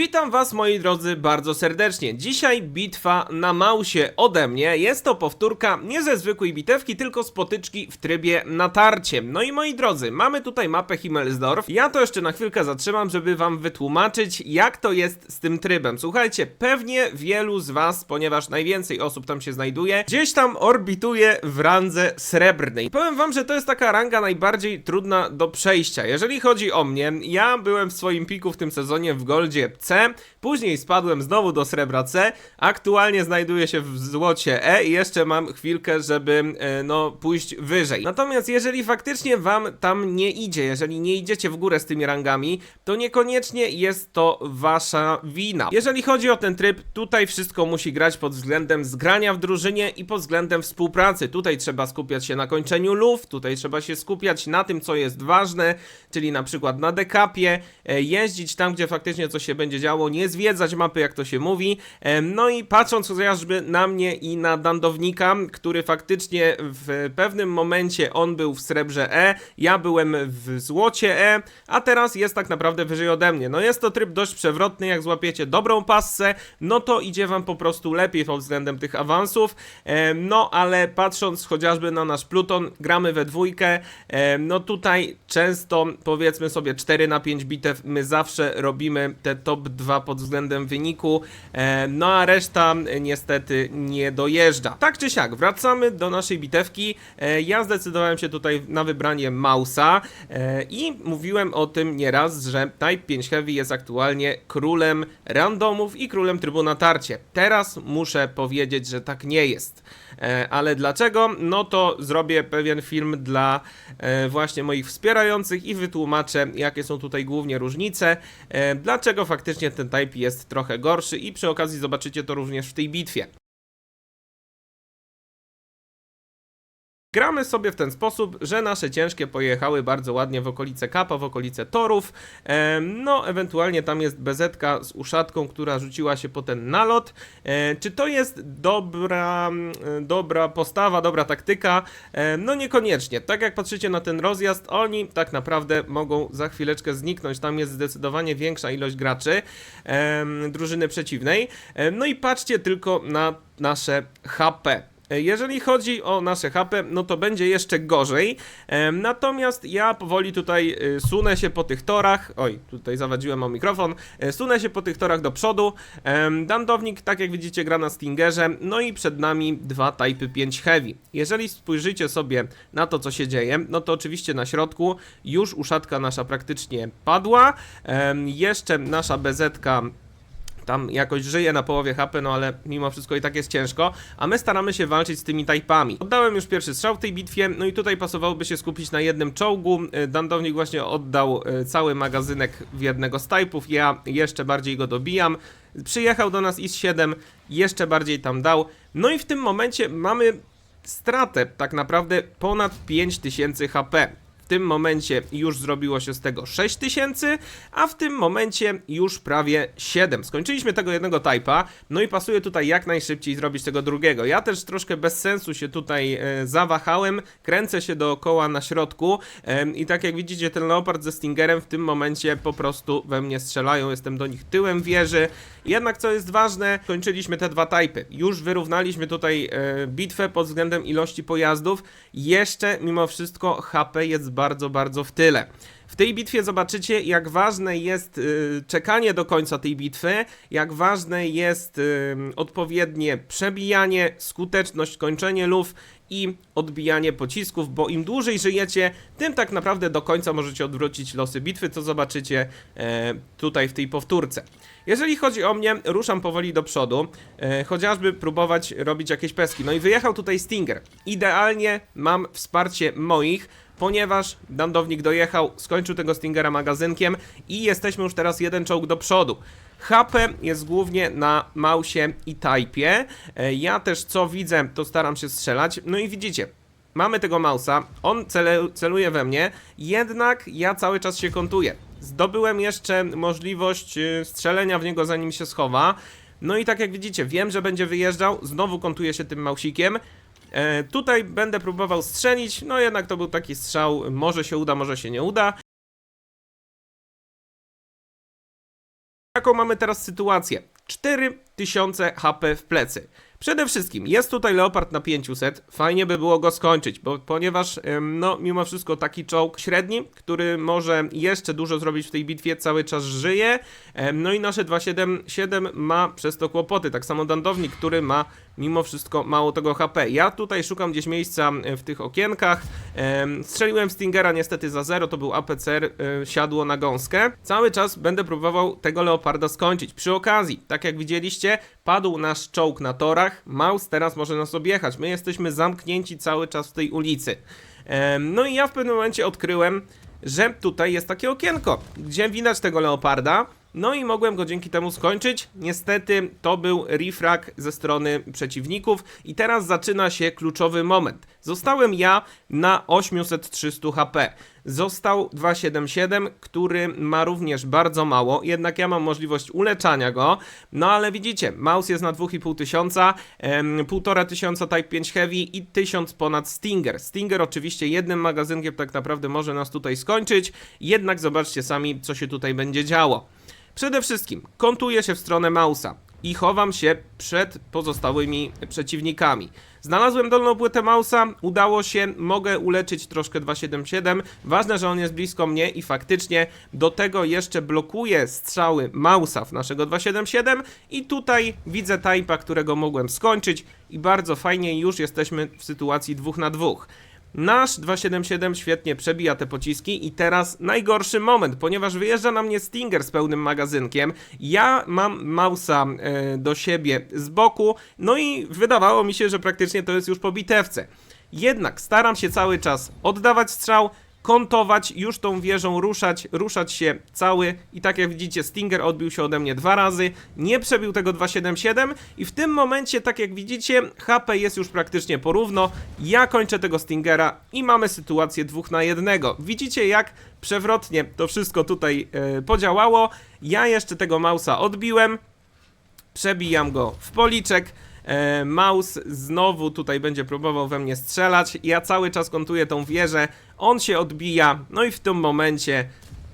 Witam was moi drodzy bardzo serdecznie. Dzisiaj bitwa na mausie ode mnie. Jest to powtórka nie ze zwykłej bitewki, tylko z potyczki w trybie natarcie. No i moi drodzy, mamy tutaj mapę Himmelsdorf. Ja to jeszcze na chwilkę zatrzymam, żeby wam wytłumaczyć jak to jest z tym trybem. Słuchajcie, pewnie wielu z was, ponieważ najwięcej osób tam się znajduje, gdzieś tam orbituje w randze srebrnej. Powiem wam, że to jest taka ranga najbardziej trudna do przejścia. Jeżeli chodzi o mnie, ja byłem w swoim piku w tym sezonie w Goldzie C, później spadłem znowu do srebra C, aktualnie znajduję się w złocie E i jeszcze mam chwilkę, żeby e, no pójść wyżej. Natomiast jeżeli faktycznie wam tam nie idzie, jeżeli nie idziecie w górę z tymi rangami, to niekoniecznie jest to wasza wina. Jeżeli chodzi o ten tryb, tutaj wszystko musi grać pod względem zgrania w drużynie i pod względem współpracy. Tutaj trzeba skupiać się na kończeniu luf, tutaj trzeba się skupiać na tym, co jest ważne, czyli na przykład na dekapie, e, jeździć tam, gdzie faktycznie coś się będzie działo, nie zwiedzać mapy, jak to się mówi. No i patrząc chociażby na mnie i na Dandownika, który faktycznie w pewnym momencie on był w srebrze E, ja byłem w złocie E, a teraz jest tak naprawdę wyżej ode mnie. No jest to tryb dość przewrotny, jak złapiecie dobrą passę, no to idzie wam po prostu lepiej pod względem tych awansów. No ale patrząc chociażby na nasz Pluton, gramy we dwójkę, no tutaj często powiedzmy sobie 4 na 5 bitew, my zawsze robimy te top 2 pod względem wyniku, e, no a reszta niestety nie dojeżdża. Tak czy siak, wracamy do naszej bitewki. E, Ja zdecydowałem się tutaj na wybranie Mausa e, i mówiłem o tym nieraz, że Type 5 Heavy jest aktualnie królem randomów i królem trybu na tarcie. Teraz muszę powiedzieć, że tak nie jest. Ale dlaczego? No to zrobię pewien film dla właśnie moich wspierających i wytłumaczę, jakie są tutaj głównie różnice, dlaczego faktycznie ten type jest trochę gorszy i przy okazji zobaczycie to również w tej bitwie. Gramy sobie w ten sposób, że nasze ciężkie pojechały bardzo ładnie w okolice Kapa, w okolice torów. No, ewentualnie tam jest bezetka z uszatką, która rzuciła się po ten nalot. Czy to jest dobra, dobra postawa, dobra taktyka? No niekoniecznie. Tak jak patrzycie na ten rozjazd, oni tak naprawdę mogą za chwileczkę zniknąć. Tam jest zdecydowanie większa ilość graczy drużyny przeciwnej. No i patrzcie tylko na nasze HP. Jeżeli chodzi o nasze HP, no to będzie jeszcze gorzej. Em, Natomiast ja powoli tutaj y, sunę się po tych torach. Oj, tutaj zawadziłem o mikrofon. E, Sunę się po tych torach do przodu. Dandownik, tak jak widzicie, gra na Stingerze. No i przed nami dwa Typy 5 Heavy. Jeżeli spojrzycie sobie na to, co się dzieje, no to oczywiście na środku już uszatka nasza praktycznie padła. Jeszcze nasza bezetka tam jakoś żyje na połowie HP, no ale mimo wszystko i tak jest ciężko, a my staramy się walczyć z tymi typami. Oddałem już pierwszy strzał w tej bitwie, no i tutaj pasowałoby się skupić na jednym czołgu. Y, Dandownik właśnie oddał y, cały magazynek w jednego z typów, ja jeszcze bardziej go dobijam. Przyjechał do nas IS-7, jeszcze bardziej tam dał. No i w tym momencie mamy stratę tak naprawdę ponad 5000 HP. Tym momencie już zrobiło się z tego 6000, a w tym momencie już prawie 7. Skończyliśmy tego jednego typa, no i pasuje tutaj jak najszybciej zrobić tego drugiego. Ja też troszkę bez sensu się tutaj e, zawahałem, kręcę się dookoła na środku e, i tak jak widzicie ten Leopard ze Stingerem w tym momencie po prostu we mnie strzelają, jestem do nich tyłem wieży. Jednak co jest ważne, kończyliśmy te dwa typy. Już wyrównaliśmy tutaj e, bitwę pod względem ilości pojazdów. Jeszcze mimo wszystko HP jest bardzo, bardzo w tyle. W tej bitwie zobaczycie, jak ważne jest y, czekanie do końca tej bitwy, jak ważne jest y, odpowiednie przebijanie, skuteczność, kończenie luf i odbijanie pocisków, bo im dłużej żyjecie, tym tak naprawdę do końca możecie odwrócić losy bitwy, co zobaczycie e, tutaj w tej powtórce. Jeżeli chodzi o mnie, ruszam powoli do przodu, e, chociażby próbować robić jakieś peski. No i wyjechał tutaj Stinger. Idealnie mam wsparcie moich, ponieważ dandownik dojechał, skończył tego Stingera magazynkiem i jesteśmy już teraz jeden czołg do przodu. HP jest głównie na mausie i typie. E, Ja też co widzę, to staram się strzelać. No i widzicie, mamy tego mausa, on celuje we mnie, jednak ja cały czas się kontuję. Zdobyłem jeszcze możliwość y, strzelenia w niego zanim się schowa. No i tak jak widzicie, wiem, że będzie wyjeżdżał, znowu kontuję się tym mausikiem. E, tutaj będę próbował strzelić, no jednak to był taki strzał, może się uda, może się nie uda. Jaką mamy teraz sytuację? 4000 HP w plecy. Przede wszystkim jest tutaj Leopard na 500, fajnie by było go skończyć, bo ponieważ no mimo wszystko taki czołg średni, który może jeszcze dużo zrobić w tej bitwie, cały czas żyje, no i nasze 277 ma przez to kłopoty, tak samo Dandownik, który ma mimo wszystko mało tego HP. Ja tutaj szukam gdzieś miejsca e, w tych okienkach, em, strzeliłem Stingera niestety za zero, to był APCR, e, siadło na gąskę. Cały czas będę próbował tego Leoparda skończyć. Przy okazji, tak jak widzieliście, padł nasz czołg na torach, Maus teraz może nas objechać, my jesteśmy zamknięci cały czas w tej ulicy. No i ja w pewnym momencie odkryłem, że tutaj jest takie okienko, gdzie widać tego leoparda. No i mogłem go dzięki temu skończyć. Niestety to był refrag ze strony przeciwników i teraz zaczyna się kluczowy moment. Zostałem ja na 800-300 HP. Został 277, który ma również bardzo mało, jednak ja mam możliwość uleczania go. No ale widzicie, Maus jest na 2,5 tysiąca, em, 1,5 tysiąca Type 5 Heavy i 1000 ponad Stinger. Stinger oczywiście jednym magazynkiem tak naprawdę może nas tutaj skończyć, jednak zobaczcie sami, co się tutaj będzie działo. Przede wszystkim kontuję się w stronę Mausa i chowam się przed pozostałymi przeciwnikami. Znalazłem dolną płytę Mausa, udało się, mogę uleczyć troszkę 277. Ważne, że on jest blisko mnie i faktycznie do tego jeszcze blokuje strzały Mausa w naszego 277 i tutaj widzę Type'a, którego mogłem skończyć i bardzo fajnie już jesteśmy w sytuacji 2 na 2. Nasz 277 świetnie przebija te pociski i teraz najgorszy moment, ponieważ wyjeżdża na mnie Stinger z pełnym magazynkiem, ja mam Mausa e, do siebie z boku, no i wydawało mi się, że praktycznie to jest już po bitewce. Jednak staram się cały czas oddawać strzał, kontować, już tą wieżą ruszać, ruszać się cały i tak jak widzicie Stinger odbił się ode mnie dwa razy, nie przebił tego 277 i w tym momencie, tak jak widzicie, HP jest już praktycznie porówno, ja kończę tego Stingera i mamy sytuację dwóch na jednego. Widzicie jak przewrotnie to wszystko tutaj e, podziałało, ja jeszcze tego Mausa odbiłem, przebijam go w policzek. E, Maus znowu tutaj będzie próbował we mnie strzelać. Ja cały czas kontuję tą wieżę. On się odbija. No i w tym momencie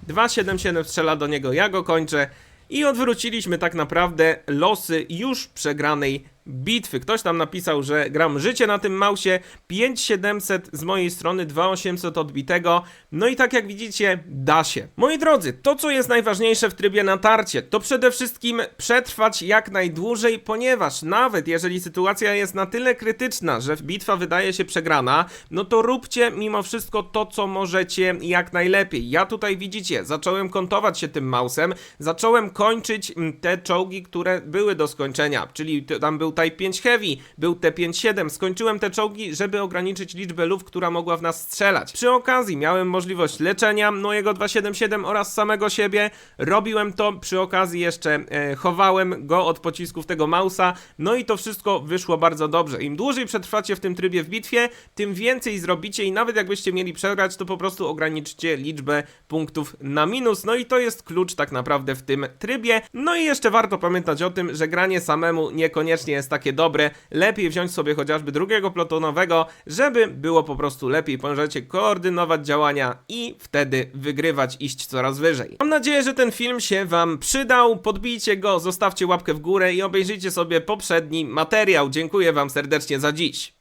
277 strzela do niego. Ja go kończę. I odwróciliśmy tak naprawdę losy już przegranej bitwy. Ktoś tam napisał, że gram życie na tym mausie. 5700 z mojej strony, 2800 odbitego. No i tak jak widzicie, da się. Moi drodzy, to co jest najważniejsze w trybie natarcie, to przede wszystkim przetrwać jak najdłużej, ponieważ nawet jeżeli sytuacja jest na tyle krytyczna, że bitwa wydaje się przegrana, no to róbcie mimo wszystko to, co możecie jak najlepiej. Ja tutaj widzicie, zacząłem kontować się tym mausem, zacząłem kończyć mm, te czołgi, które były do skończenia, czyli tam był Type 5 Heavy, był T57, skończyłem te czołgi, żeby ograniczyć liczbę luf, która mogła w nas strzelać. Przy okazji miałem możliwość leczenia mojego 277 oraz samego siebie, robiłem to, przy okazji jeszcze e, chowałem go od pocisków tego mausa, no i to wszystko wyszło bardzo dobrze. Im dłużej przetrwacie w tym trybie w bitwie, tym więcej zrobicie i nawet jakbyście mieli przegrać, to po prostu ograniczycie liczbę punktów na minus, no i to jest klucz tak naprawdę w tym trybie. No i jeszcze warto pamiętać o tym, że granie samemu niekoniecznie jest takie dobre, lepiej wziąć sobie chociażby drugiego plutonowego, żeby było po prostu lepiej, możecie koordynować działania i wtedy wygrywać, iść coraz wyżej. Mam nadzieję, że ten film się wam przydał, podbijcie go, zostawcie łapkę w górę i obejrzyjcie sobie poprzedni materiał. Dziękuję wam serdecznie za dziś.